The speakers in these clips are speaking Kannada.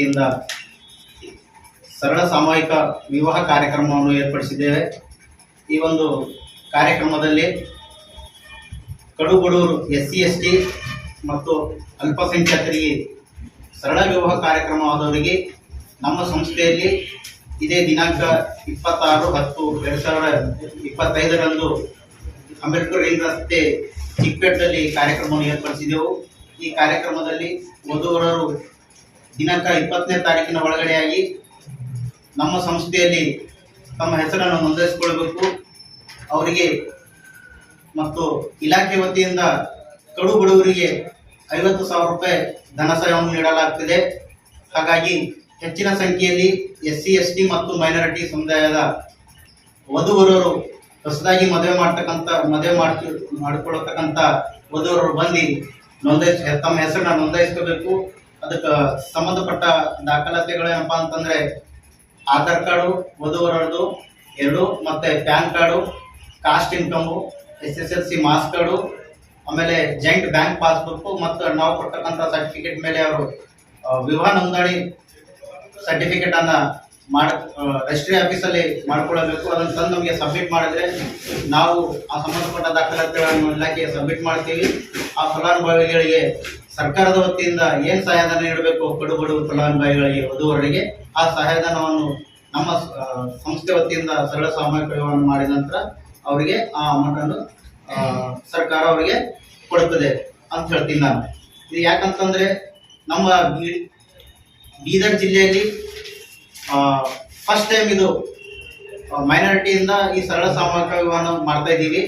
ವತಿಯಿಂದ ಸರಳ ಸಾಮೂಹಿಕ ವಿವಾಹ ಕಾರ್ಯಕ್ರಮವನ್ನು ಏರ್ಪಡಿಸಿದ್ದೇವೆ. ಈ ಒಂದು ಕಾರ್ಯಕ್ರಮದಲ್ಲಿ ಕಡುಬಡೂರು ಎಸ್ ಸಿ ಎಸ್ ಟಿ ಮತ್ತು ಅಲ್ಪಸಂಖ್ಯಾತರಿಗೆ ಸರಳ ವಿವಾಹ ಕಾರ್ಯಕ್ರಮವಾದವರಿಗೆ ನಮ್ಮ ಸಂಸ್ಥೆಯಲ್ಲಿ ಇದೇ ದಿನಾಂಕ ಇಪ್ಪತ್ತಾರು ಹತ್ತು ಎರಡು ಸಾವಿರದ ಇಪ್ಪತ್ತೈದರಂದು ಅಂಬೇಡ್ಕರ್ ರೈಲ್ ರಸ್ತೆ ಚಿಕ್ಕಪೇಟದಲ್ಲಿ ಕಾರ್ಯಕ್ರಮವನ್ನು ಏರ್ಪಡಿಸಿದೆವು. ಈ ಕಾರ್ಯಕ್ರಮದಲ್ಲಿ ವಧುವರರು ದಿನಾಂಕ ಇಪ್ಪತ್ತನೇ ತಾರೀಕಿನ ಒಳಗಡೆಯಾಗಿ ನಮ್ಮ ಸಂಸ್ಥೆಯಲ್ಲಿ ತಮ್ಮ ಹೆಸರನ್ನು ನೋಂದಾಯಿಸಿಕೊಳ್ಬೇಕು ಅವರಿಗೆ ಮತ್ತು ಇಲಾಖೆ ವತಿಯಿಂದ ಕಡು ಬಡವರಿಗೆ ಐವತ್ತು ಸಾವಿರ ರೂಪಾಯಿ ಧನ ಸಹಾಯವನ್ನು ನೀಡಲಾಗ್ತಿದೆ. ಹಾಗಾಗಿ ಹೆಚ್ಚಿನ ಸಂಖ್ಯೆಯಲ್ಲಿ ಎಸ್ ಸಿ, ಎಸ್ ಟಿ ಮತ್ತು ಮೈನಾರಿಟಿ ಸಮುದಾಯದ ವಧುವರರು ಹೊಸದಾಗಿ ಮದುವೆ ಮಾಡ್ತಕ್ಕಂಥ, ಮದುವೆ ಮಾಡ್ತಿ ಮಾಡಿಕೊಳ್ಳತಕ್ಕಂಥ ವಧುವರರು ಬಂದು ನೋಂದಾಯಿಸಿ, ತಮ್ಮ ಹೆಸರನ್ನ ನೋಂದಾಯಿಸ್ಕೋಬೇಕು. ಅದಕ್ಕೆ ಸಂಬಂಧಪಟ್ಟ ದಾಖಲಾತಿಗಳೇನಪ್ಪ ಅಂತಂದ್ರೆ ಆಧಾರ್ ಕಾರ್ಡು ವಧುವರದು ಎರಡು, ಮತ್ತೆ PAN card, caste income S S L C marks card, ಆಮೇಲೆ ಜಾಯಿಂಟ್ ಬ್ಯಾಂಕ್ ಪಾಸ್ಬುಕ್ ಮತ್ತು ನಾವು ಕೊಡ್ತಕ್ಕಂಥ ಸರ್ಟಿಫಿಕೇಟ್ ಮೇಲೆ ಅವರು ವಿವಾಹ ನೋಂದಣಿ ಸರ್ಟಿಫಿಕೇಟ್ ಅನ್ನ ಮಾಡ ರಿಜಿಸ್ಟ್ರಿ ಆಫೀಸಲ್ಲಿ ಮಾಡ್ಕೊಳ್ಬೇಕು ಅದನ್ನು ತಂದು ನಮಗೆ ಸಬ್ಮಿಟ್ ಮಾಡಿದ್ರೆ ನಾವು ಆ ಸಂಬಂಧಪಟ್ಟ ದಾಖಲಾತಿಗಳನ್ನು ಇಲಾಖೆಗೆ ಸಬ್ಮಿಟ್ ಮಾಡ್ತೀವಿ. ಆ ಫಲಾನುಭವಿಗಳಿಗೆ ಸರ್ಕಾರದ ವತಿಯಿಂದ ಏನು ಸಹಾಯಧನ ನೀಡಬೇಕು ಕಡು ಬಡವ ಫಲಾನುಭವಿಗಳಿಗೆ ವಧುವರರಿಗೆ, ಆ ಸಹಾಯಧನವನ್ನು ನಮ್ಮ ಸಂಸ್ಥೆ ವತಿಯಿಂದ ಸರಳ ಸಾಮೂಹಿಕ ವಿವಾಹವನ್ನು ಮಾಡಿದ ನಂತರ ಅವರಿಗೆ ಆ ಅಮೌಂಟನ್ನು ಸರ್ಕಾರ ಅವರಿಗೆ ಕೊಡುತ್ತದೆ ಅಂತ ಹೇಳ್ತೀನಿ ನಾನು. ಇದು ಯಾಕಂತಂದ್ರೆ ನಮ್ಮ ಬೀದರ್ ಜಿಲ್ಲೆಯಲ್ಲಿ ಫಸ್ಟ್ ಟೈಮ್ ಇದು ಮೈನಾರಿಟಿಯಿಂದ ಈ ಸರಳ ಸಾಮೂಹಿಕ ವಿವಾಹ ಮಾಡ್ತಾ ಇದ್ದೀವಿ.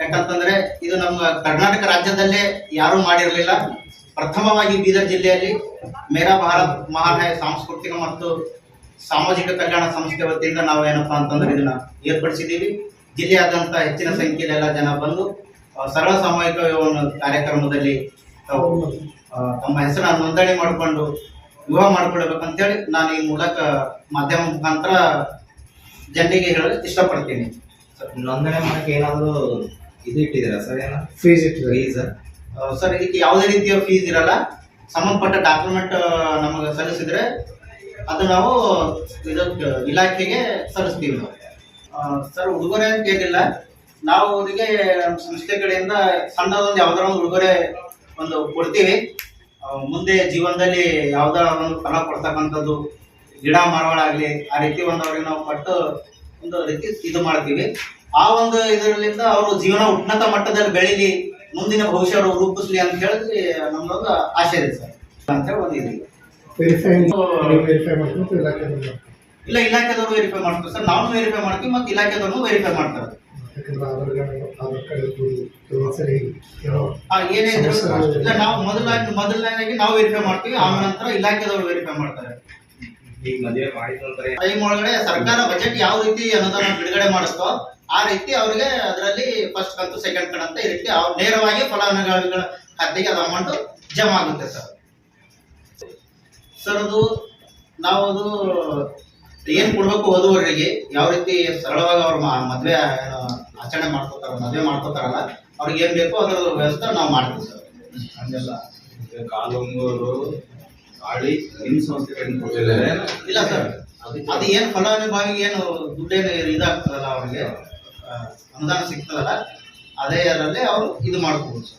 ಯಾಕಂತಂದ್ರೆ ಇದು ನಮ್ಮ ಕರ್ನಾಟಕ ರಾಜ್ಯದಲ್ಲೇ ಯಾರೂ ಮಾಡಿರಲಿಲ್ಲ. ಪ್ರಥಮವಾಗಿ ಬೀದರ್ ಜಿಲ್ಲೆಯಲ್ಲಿ ಮೇರಾ ಭಾರತ್ ಮಹಾನಾಯ ಸಾಂಸ್ಕೃತಿಕ ಮತ್ತು ಸಾಮಾಜಿಕ ಕಲ್ಯಾಣ ಸಂಸ್ಥೆ ವತಿಯಿಂದ ನಾವು ಏನಪ್ಪಾ ಅಂತಂದ್ರೆ ಇದನ್ನ ಏರ್ಪಡಿಸಿದ್ದೀವಿ. ಜಿಲ್ಲೆಯಾದಂಥ ಹೆಚ್ಚಿನ ಸಂಖ್ಯೆಯಲ್ಲಿ ಎಲ್ಲ ಜನ ಬಂದು ಸರಳ ಸಾಮೂಹಿಕ ಕಾರ್ಯಕ್ರಮದಲ್ಲಿ ತಮ್ಮ ಹೆಸರನ್ನ ನೋಂದಣಿ ಮಾಡಿಕೊಂಡು ವಿವಾಹ ಮಾಡ್ಕೊಳ್ಬೇಕಂತೇಳಿ ನಾನು ಈ ಮೂಲಕ ಮಾಧ್ಯಮ ಮುಖಾಂತರ ಜನರಿಗೆ ಹೇಳಲು ಇಷ್ಟಪಡ್ತೀನಿ. ನೋಂದಣಿ ಮಾಡಕ್ಕೆ ಏನಾದ್ರು ಇದು ಇಟ್ಟಿದ್ದೀರಾ ಸರ್ ಏನ? ಫೀಸ್ ಇಟ್ಟಿದ್ದಾರೆ ಫೀಸ್ ಸರ್ ಇದಕ್ಕೆ ಯಾವುದೇ ರೀತಿಯ ಫೀಸ್ ಇರಲ್ಲ. ಸಂಬಂಧಪಟ್ಟ ಡಾಕ್ಯುಮೆಂಟ್ ನಮಗೆ ಸಲ್ಲಿಸಿದ್ರೆ ಅದು ನಾವು ಇದಕ್ಕೆ ಇಲಾಖೆಗೆ ಸಲ್ಲಿಸ್ತೀವಿ ನಾವು. ಸರ್ ಉಡುಗೊರೆ ಅಂತ ಏನಿಲ್ಲ. ನಾವು ಅವರಿಗೆ ನಮ್ಮ ಸಂಸ್ಥೆ ಕಡೆಯಿಂದ ಸಣ್ಣದೊಂದು ಯಾವ್ದಾರ ಒಂದು ಉಡುಗೊರೆ ಒಂದು ಕೊಡ್ತೀವಿ. ಮುಂದೆ ಜೀವನದಲ್ಲಿ ಯಾವ್ದಾರ ಒಂದು ಫಲ ಕೊಡ್ತಕ್ಕಂಥದ್ದು ಗಿಡ ಮರಗಳಾಗ್ಲಿ ಆ ರೀತಿ ಒಂದು ಅವ್ರಿಗೆ ನಾವು ಕೊಟ್ಟು ಒಂದು ರೀತಿ ಇದು ಮಾಡ್ತೀವಿ. ಆ ಒಂದು ಇದರಲ್ಲಿಂದ ಅವರು ಜೀವನ ಉನ್ನತ ಮಟ್ಟದಲ್ಲಿ ಬೆಳೀಲಿ ಮುಂದಿನ ಭವಿಷ್ಯ ಅವರು ರೂಪಿಸ್ಲಿ ಅಂತ ಹೇಳಿ ನಮ್ದೊಂದು ಆಶೆ ಇದೆ ಸರ್ ಅಂತ ಹೇಳಿ ಒಂದು ಇದೆ. ವೆರಿಫೈ ವೆರಿಫೈ ಮಾಡ್ಕೊಂಡು ಇಲಾಖೆ ಇಲ್ಲ ಇಲಾಖೆದವರು ವೆರಿಫೈ ಮಾಡ್ತಾರೆ ಸರ್. ನಾವು ವೆರಿಫೈ ಮಾಡ್ತೀವಿ ಮತ್ತೆ ಇಲಾಖೆದವರು ವೆರಿಫೈ ಮಾಡ್ತಾರೆ. ಯಾಕಂದ್ರೆ ಆಧಾರ್ ಕಾರ್ಡ್ ಆಧಾರ್ ಕಾರ್ಡ್ ಇರ್ಬೋದು ಕೆಲವೊಂದ್ಸರಿ ಏನೋ ಆ, ಏನೇ ಇದ್ರು ಇಲ್ಲ ನಾವು ಮೊದಲಾಗಿ ಮೊದಲನೇದಾಗಿ ನಾವು ವೆರಿಫೈ ಮಾಡ್ತೀವಿ ಆಮೇಲೆ ನಂತರ ಇಲಾಖೆದವರು ವೆರಿಫೈ ಮಾಡ್ತಾರೆ. ಟೈಮ್ ಒಳಗಡೆ ಸರ್ಕಾರ ಬಜೆಟ್ ಯಾವ ರೀತಿ ಅನುದಾನ ಬಿಡುಗಡೆ ಮಾಡುತ್ತೋ ಆ ರೀತಿ ಅವರಿಗೆ ಅದರಲ್ಲಿ ಫಸ್ಟ್ ಕಂತು ಸೆಕೆಂಡ್ ಕಂತು ಅಂತ ಈ ರೀತಿ ಅವ್ರು ನೇರವಾಗಿ ಫಲಾನುಭವಿಗಳ ಖಾತೆಗೆ ಅದು ಅಮೌಂಟ್ ಜಮಾ ಆಗುತ್ತೆ ಸರ್. ಸರ್ ಅದು ನಾವು ಅದು ಏನ್ ಕೊಡ್ಬೇಕು ಓದುವವರಿಗೆ? ಯಾವ ರೀತಿ ಸರಳವಾಗಿ ಅವ್ರ ಮದ್ವೆ ಆಚರಣೆ ಮಾಡ್ಕೋತಾರ ಮದ್ವೆ ಮಾಡ್ಕೋತಾರಲ್ಲ ಅವ್ರಿಗೆ ಏನ್ ಬೇಕೋ ಅದರ ವ್ಯವಸ್ಥೆ ನಾವು ಮಾಡ್ತೀವಿ ಸರ್. ಹಂಗೆಲ್ಲ. ಕಾಲುಂಗೂರು ಗಾಳಿ ನಿಮ್ಮ ಕೊಟ್ಟಿದ್ದಾರೆ ಇಲ್ಲ ಸರ್. ಅದು ಏನು ಫಲಾನುಭವಿಗೆ ಏನು ದುಡ್ಡೇನು ಇದಾಗ್ತದಲ್ಲ ಅವ್ರಿಗೆ? ಅನುದಾನ ಸಿಗ್ತದಲ್ಲ ಅದೇ ಅದರಲ್ಲೇ ಅವರು ಇದು ಮಾಡ್ಬೋದು ಸರ್.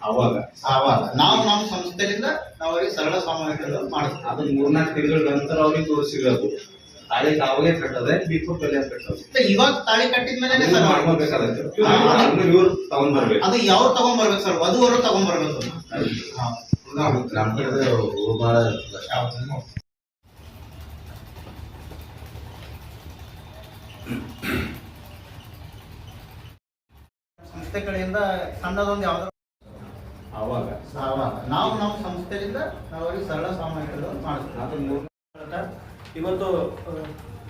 ಅವಾಗ? ಅವಾಗ. ನಾವು ನಮ್ಮ ಸಂಸ್ಥೆಯಿಂದ ನಾವು ಅವರಿಗೆ ಸರಳ ಸಾಮೂಹಿಕ ಮಾಡ್ತೀವಿ ಅದು ಮೂರ್ನಾಲ್ಕು ತಿಂಗಳ ನಂತರ ಅವ್ರಿಗೆ ತೋರಿಸಿರೋದು ತಾಳಿ ತಾವಾಗೆ ಕಟ್ಟದೆ ಬಿಫೋರ್ ಪಲ್ಯ ಕಟ್ಟೋದು. ಮತ್ತೆ ಇವಾಗ ತಾಳಿ ಕಟ್ಟಿದ ಮೇಲೆ ಸರ್ ಮಾಡ್ಕೋಬೇಕಾಗುತ್ತೆ. ಇವ್ರು ತಗೊಂಡ್ ಬರ್ಬೇಕು ಅದು ಯಾವ ತಗೊಂಡ್ಬರ್ಬೇಕು ಸರ್? ವಧುವರು ತಗೊಂಡ್ಬರ್ಬೇಕು. ನಮ್ಮ ಕಡೆ ಸಂಸ್ಥೆ ಕಡೆಯಿಂದ ಸಣ್ಣದೊಂದು ಯಾವ್ದು ಅವಾಗ ಆವಾಗ. ನಾವು ನಮ್ಮ ಸಂಸ್ಥೆಯಿಂದ ನಾವು ಅವರಿಗೆ ಸರಳ ಸಾಮೂಹಿಕ ಮಾಡಿಸ್ತೀವಿ. ಇವತ್ತು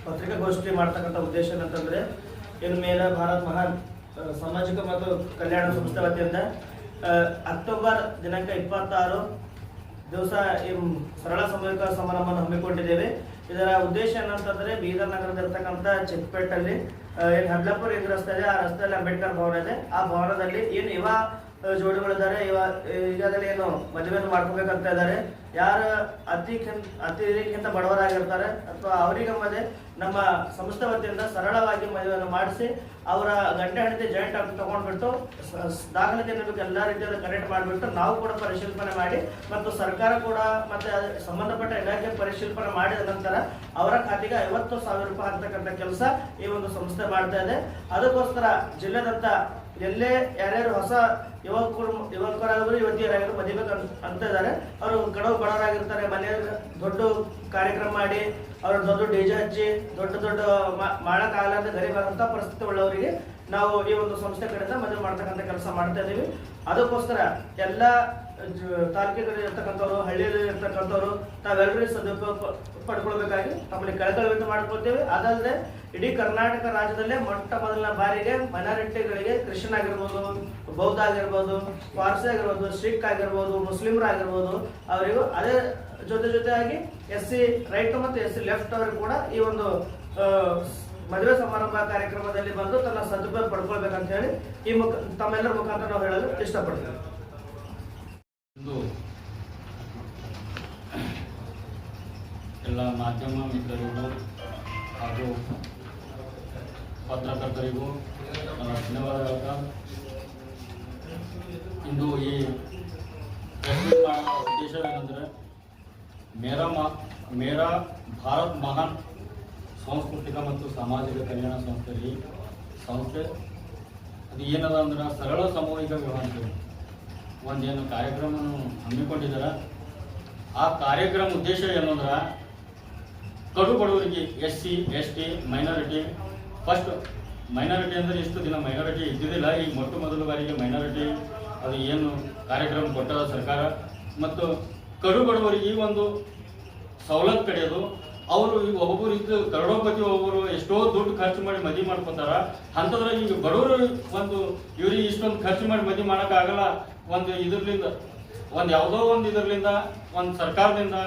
ಪತ್ರಿಕಾಗೋಷ್ಠಿ ಮಾಡ್ತಕ್ಕಂಥ ಉದ್ದೇಶ ಏನಂತಂದ್ರೆ ಇನ್ನು ಮೇಲೆ ಭಾರತ್ ಮಹಾನ್ ಸಾಮಾಜಿಕ ಮತ್ತು ಕಲ್ಯಾಣ ಸಂಸ್ಥೆ ವತಿಯಿಂದ ಅಕ್ಟೋಬರ್ ದಿನಾಂಕ ಇಪ್ಪತ್ತಾರು ದಿವಸ ಈ ಸರಳ ಸಾಮೂಹಿಕ ಸಮಾರಂಭವನ್ನು ಹಮ್ಮಿಕೊಂಡಿದ್ದೇವೆ. ಇದರ ಉದ್ದೇಶ ಏನಂತಂದ್ರೆ ಬೀದರ್ ನಗರದಲ್ಲಿರ್ತಕ್ಕಂಥ ಚಿಕ್ಕಪೇಟಲ್ಲಿ ಏನು ಹಡ್ಲಾಪುರ ಇದು ರಸ್ತೆ ಇದೆ? ಆ ರಸ್ತೆಯಲ್ಲಿ ಅಂಬೇಡ್ಕರ್ ಭವನ ಇದೆ. ಆ ಭವನದಲ್ಲಿ ಏನು ಆ, ಜೋಡಿಗಳಿದ್ದಾರೆ. ಈಗಾಗಲೇ ಏನು ಮದುವೆಯನ್ನು ಮಾಡ್ಕೋಬೇಕಂತ ಇದ್ದಾರೆ. ಯಾರು ಅತಿ ಅತಿಕ್ಕಿಂತ ಬಡವರಾಗಿರ್ತಾರೆ. ಅಥವಾ ಅವರಿಗೆ ಮತ್ತೆ ನಮ್ಮ ಸಂಸ್ಥೆ ವತಿಯಿಂದ ಸರಳವಾಗಿ ಮದುವೆಯನ್ನು ಮಾಡಿಸಿ ಅವರ ಗಂಟೆ ಹಣತೆ ಜಾಯಿಂಟ್ ಆಗಿ ತಗೊಂಡ್ಬಿಟ್ಟು ಸ- ನಿಮಗೆ ಎಲ್ಲ ರೀತಿಯಲ್ಲಿ ಕನೆಕ್ಟ್ ಮಾಡಿಬಿಟ್ಟು ನಾವು ಕೂಡ ಪರಿಶೀಲನೆ ಮಾಡಿ ಮತ್ತು ಸರ್ಕಾರ ಕೂಡ ಮತ್ತೆ ಸಂಬಂಧಪಟ್ಟ ಇಲಾಖೆ ಪರಿಶೀಲನೆ ಮಾಡಿದ ನಂತರ ಅವರ ಖಾತೆಗೆ ಐವತ್ತು ಸಾವಿರ ರೂಪಾಯಿ ಹಾಕ್ತಕ್ಕಂಥ ಕೆಲಸ ಈ ಒಂದು ಸಂಸ್ಥೆ ಮಾಡ್ತಾ ಇದೆ. ಅದಕ್ಕೋಸ್ಕರ ಜಿಲ್ಲೆದಂತ ಎಲ್ಲೇ ಯಾರ್ಯಾರು ಹೊಸ ಯುವಕರು ಯುವಕರಾದ್ರು ಯುವತಿಯರಾಗಿದ್ರು ಮದುವೆ ಅಂತ ಇದ್ದಾರೆ ಅವರು ಕಡವು ಬಡವರಾಗಿರ್ತಾರೆ. ಮನೆಯಲ್ಲಿ ದೊಡ್ಡ ಕಾರ್ಯಕ್ರಮ ಮಾಡಿ ಅವ್ರ ದೊಡ್ಡ ಡಿ ಜೆ ಹಚ್ಚಿ ದೊಡ್ಡ ದೊಡ್ಡ ಮಾಡಕ್ಕಾಗಲಾರ್ದ ಗರೀಬರಂತ ಪರಿಸ್ಥಿತಿ ಉಳ್ಳವರಿಗೆ ನಾವು ಈ ಒಂದು ಸಂಸ್ಥೆ ಕಡೆಯಿಂದ ಮದುವೆ ಮಾಡ್ತಕ್ಕಂಥ ಕೆಲಸ ಮಾಡ್ತಾ ಇದ್ದೀವಿ ಅದಕ್ಕೋಸ್ಕರ ಎಲ್ಲ ತಾಲೂಕುಗಳಲ್ಲಿ ಇರ್ತಕ್ಕಂಥವ್ರು ಹಳ್ಳಿಯಲ್ಲಿ ಇರ್ತಕ್ಕಂಥವ್ರು ತಾವೆಲ್ಲರೂ ಸದುಪಯೋಗ ಪಡ್ಕೊಳ್ಬೇಕಾಗಿ ತಮ್ಮಲ್ಲಿ ಕಳಕಳಿ ಮಾಡ್ಕೊಳ್ತೇವೆ ಅದಲ್ಲದೆ ಇಡೀ ಕರ್ನಾಟಕ ರಾಜ್ಯದಲ್ಲೇ ಮೊಟ್ಟ ಮೊದಲಿನ ಬಾರಿಗೆ ಮೈನಾರಿಟಿಗಳಿಗೆ ಕ್ರಿಶ್ಚಿಯನ್ ಆಗಿರ್ಬೋದು ಬೌದ್ಧ ಆಗಿರ್ಬೋದು ಪಾರ್ಸಿ ಆಗಿರ್ಬೋದು ಸಿಖ್ ಆಗಿರ್ಬೋದು ಮುಸ್ಲಿಮರಾಗಿರ್ಬೋದು, ಅವರಿಗೂ ಅದೇ ಜೊತೆ ಜೊತೆಯಾಗಿ ಎಸ್ ಸಿ ರೈಟ್ ಮತ್ತು ಎಸ್ ಸಿ ಲೆಫ್ಟ್ ಅವರು ಕೂಡ ಈ ಒಂದು ಮದುವೆ ಸಮಾರಂಭ ಕಾರ್ಯಕ್ರಮದಲ್ಲಿ ಬಂದು ತನ್ನ ಸದುಪಯೋಗ ಪಡ್ಕೊಳ್ಬೇಕಂತ ಹೇಳಿ ಈ ಮುಖ, ತಮ್ಮೆಲ್ಲರ ಮುಖಾಂತರ ನಾವು ಹೇಳಲು ಇಷ್ಟಪಡ್ತೇವೆ ಇಂದು ಎಲ್ಲ ಮಾಧ್ಯಮ ಮಿತ್ರರಿಗೂ ಹಾಗೂ ಪತ್ರಕರ್ತರಿಗೂ ನನ್ನ ಧನ್ಯವಾದಗಳು. ಇಂದು ಈ ಉದ್ದೇಶವೇನೆಂದರೆ ಏನಂದರೆ ಮೇರಾ ಮಾ, ಮೇರಾ ಭಾರತ್ ಮಹಾನ್ ಸಾಂಸ್ಕೃತಿಕ ಮತ್ತು ಸಾಮಾಜಿಕ ಕಲ್ಯಾಣ ಸಂಸ್ಥೆ ಸಂಸ್ಥೆ. ಅದು ಏನದ ಅಂದ್ರೆ ಸರಳ ಸಾಮೂಹಿಕ ಅಂತೇಳಿ ಒಂದೇನು ಕಾರ್ಯಕ್ರಮ ಹಮ್ಮಿಕೊಂಡಿದ್ದಾರೆ. ಆ ಕಾರ್ಯಕ್ರಮ ಉದ್ದೇಶ ಏನು ಅಂದ್ರೆ ಕಡು ಬಡವರಿಗೆ S C, S T minority first minority ಅಂದರೆ ಇಷ್ಟು ದಿನ ಮೈನಾರಿಟಿ ಇದ್ದಿದ್ದಿಲ್ಲ. ಈಗ ಮೊಟ್ಟ ಮೊದಲ ಬಾರಿಗೆ ಮೈನಾರಿಟಿ ಅದು ಏನು ಕಾರ್ಯಕ್ರಮ ಕೊಟ್ಟದ ಸರ್ಕಾರ. ಮತ್ತು ಕಡು ಬಡವರಿಗೆ ಈ ಒಂದು ಸವಲತ್ತು ಕಡೆಯೋದು ಅವರು ಈಗ ಒಬ್ಬೊಬ್ಬರು ಇದ್ದು ಕರೋಡೋಪತಿ ಒಬ್ಬರು ಎಷ್ಟೋ ದುಡ್ಡು ಖರ್ಚು ಮಾಡಿ ಮದುವೆ ಮಾಡ್ಕೊತಾರ. ಅಂಥದ್ರಾಗ ಈಗ ಬಡವರು ಒಂದು ಇವ್ರಿಗೆ ಇಷ್ಟೊಂದು ಖರ್ಚು ಮಾಡಿ ಮದುವೆ ಮಾಡೋಕ್ಕಾಗಲ್ಲ. ಒಂದು ಇದರಿಂದ ಒಂದು ಯಾವುದೋ ಒಂದು ಇದರ್ಲಿಂದ, ಒಂದು ಸರ್ಕಾರದಿಂದ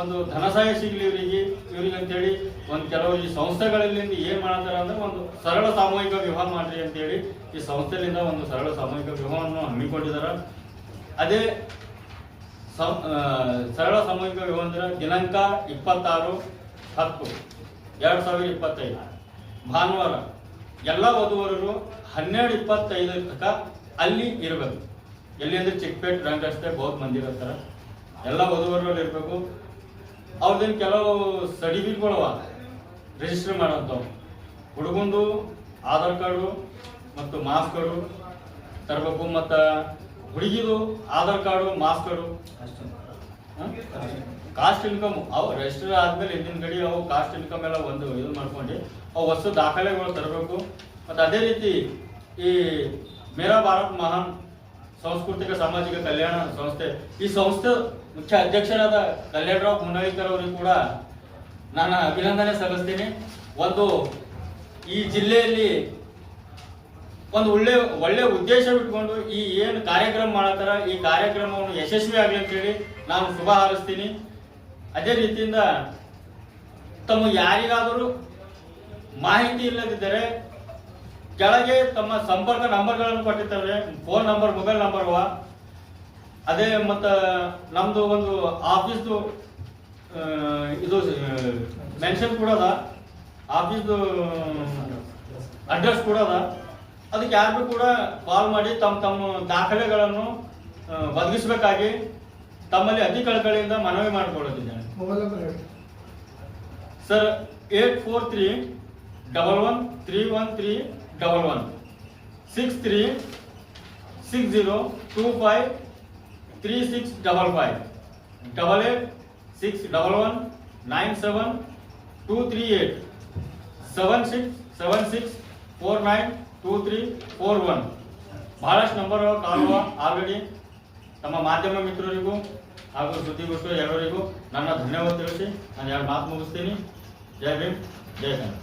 ಒಂದು ಧನ ಸಹಾಯ ಸಿಗಲಿ ಇವರಿಗೆ, ಇವ್ರಿಗೆ ಅಂತೇಳಿ ಒಂದು ಕೆಲವು ಈ ಸಂಸ್ಥೆಗಳಿಂದ ಏನ್ ಮಾಡ್ತಾರೆ ಅಂದ್ರೆ ಒಂದು ಸರಳ ಸಾಮೂಹಿಕ ವಿವಾಹ ಮಾಡ್ರಿ ಅಂತೇಳಿ ಈ ಸಂಸ್ಥೆಯಿಂದ ಒಂದು ಸರಳ ಸಾಮೂಹಿಕ ವಿವಾಹವನ್ನು ಹಮ್ಮಿಕೊಂಡಿದ್ದಾರೆ ಅದೇ ಸರಳ ಸಾಮೂಹಿಕ ವಿವಾಹ ಅಂದ್ರೆ ದಿನಾಂಕ ಇಪ್ಪತ್ತಾರು ಹತ್ತು, ಎರಡು ಸಾವಿರದ ಇಪ್ಪತ್ತೈದು, ಭಾನುವಾರ, ಎಲ್ಲ ವಧುವರರು ಹನ್ನೆರಡು ಇಪ್ಪತ್ತೈದು ತನಕ ಅಲ್ಲಿ ಇರಬೇಕು. ಎಲ್ಲಿ ಅಂದ್ರೆ ಚಿಕ್ಕಪೇಟ್ ರಂಗ ರಸ್ತೆ ಬೌದ್ಧ ಮಂದಿರ ಹತ್ರ. ಎಲ್ಲ ವಧುವರಲ್ಲಿ ಇರಬೇಕು. ಅವ್ರದ್ದೇನು ಕೆಲವು ಸರ್ಟಿಫಿಕೇಟ್ಗಳವ ರಿಜಿಸ್ಟರ್ ಮಾಡೋಂಥವು ಹುಡುಗಂದು ಆಧಾರ್ ಕಾರ್ಡು ಮತ್ತು ಮಾಸ್ ಕಾರ್ಡು ತರಬೇಕು ಮತ್ತು ಹುಡುಗಿದು Aadhaar card ಮಾಸ್ಕರು card caste income ಅವು ರಿಜಿಸ್ಟರ್ ಆದ್ಮೇಲೆ ಹಿಂದಿನ ಗಡಿ ಅವು ಕಾಸ್ಟ್ ಇನ್ಕಮ್ ಎಲ್ಲ ಒಂದು ಇದು ಮಾಡ್ಕೊಂಡು ಅವು ಹೊಸ ದಾಖಲೆಗಳು ತರಬೇಕು. ಮತ್ತು ಅದೇ ರೀತಿ ಈ ಮೇರಾ ಭಾರತ್ ಮಹಾನ್ ಸಾಂಸ್ಕೃತಿಕ ಸಾಮಾಜಿಕ ಕಲ್ಯಾಣ ಸಂಸ್ಥೆ ಈ ಸಂಸ್ಥೆ ಮುಖ್ಯ ಅಧ್ಯಕ್ಷರಾದ ಕಲ್ಯಾಣರಾವ್ ಮುನವೀಕರ್ ಅವರಿಗೂ ಕೂಡ ನಾನು ಅಭಿನಂದನೆ ಸಲ್ಲಿಸ್ತೀನಿ. ಒಂದು ಈ ಜಿಲ್ಲೆಯಲ್ಲಿ ಒಂದು ಒಳ್ಳೆ ಒಳ್ಳೆ ಉದ್ದೇಶ ಇಟ್ಕೊಂಡು ಈ ಏನು ಕಾರ್ಯಕ್ರಮ ಮಾಡತ್ತಾರ, ಈ ಕಾರ್ಯಕ್ರಮವನ್ನು ಯಶಸ್ವಿ ಆಗಲಿ ಅಂತೇಳಿ ನಾನು ಶುಭ ಹಾರೈಸ್ತೀನಿ. ಅದೇ ರೀತಿಯಿಂದ ತಮ್ಮ ಯಾರಿಗಾದರೂ ಮಾಹಿತಿ ಇಲ್ಲದಿದ್ದರೆ ಕೆಳಗೆ ತಮ್ಮ ಸಂಪರ್ಕ ನಂಬರ್ಗಳನ್ನು ಕೊಟ್ಟಿರ್ತಾರೆ. ಫೋನ್ ನಂಬರ್ ಮೊಬೈಲ್ ನಂಬರ್ ಅವ ಅದೇ ಮತ್ತು ನಮ್ದು ಒಂದು ಆಫೀಸ್ದು ಇದು ಮೆನ್ಷನ್ ಕೂಡ ಅದ. ಆಫೀಸ್ದು ಅಡ್ರೆಸ್ ಕೂಡ ಅದ. ಅದಕ್ಕೆ ಯಾರಿಗೂ ಕೂಡ ಕಾಲ್ ಮಾಡಿ ತಮ್ಮ ತಮ್ಮ ದಾಖಲೆಗಳನ್ನು ಬದಲಿಸಬೇಕಾಗಿ ತಮ್ಮಲ್ಲಿ ಅತಿ ಕಳಕಳಿಯಿಂದ ಮನವಿ ಮಾಡಿಕೊಳ್ಳುತ್ತಿದ್ದೇನೆ sir eight four three double one three one three double one six three six zero two five three six double five double eight six double one nine seven two three eight seven six seven six four nine two three four one ಭಾಳಷ್ಟು ನಂಬರ್ ಕಾಲ್ ಆಲ್ರೆಡಿ ತಮ್ಮ ಮಾಧ್ಯಮ ಮಿತ್ರರಿಗೂ ಹಾಗೂ ಸುದ್ದಿಗೋಷ್ಠಿ ಎಲ್ಲರಿಗೂ ನನ್ನ ಧನ್ಯವಾದ ತಿಳಿಸಿ ನಾನು ಎರಡು ಮಾತು ಮುಗಿಸ್ತೀನಿ. ಜೈ ಭೀಮ್, ಜೈ ಕನ್ನಡ.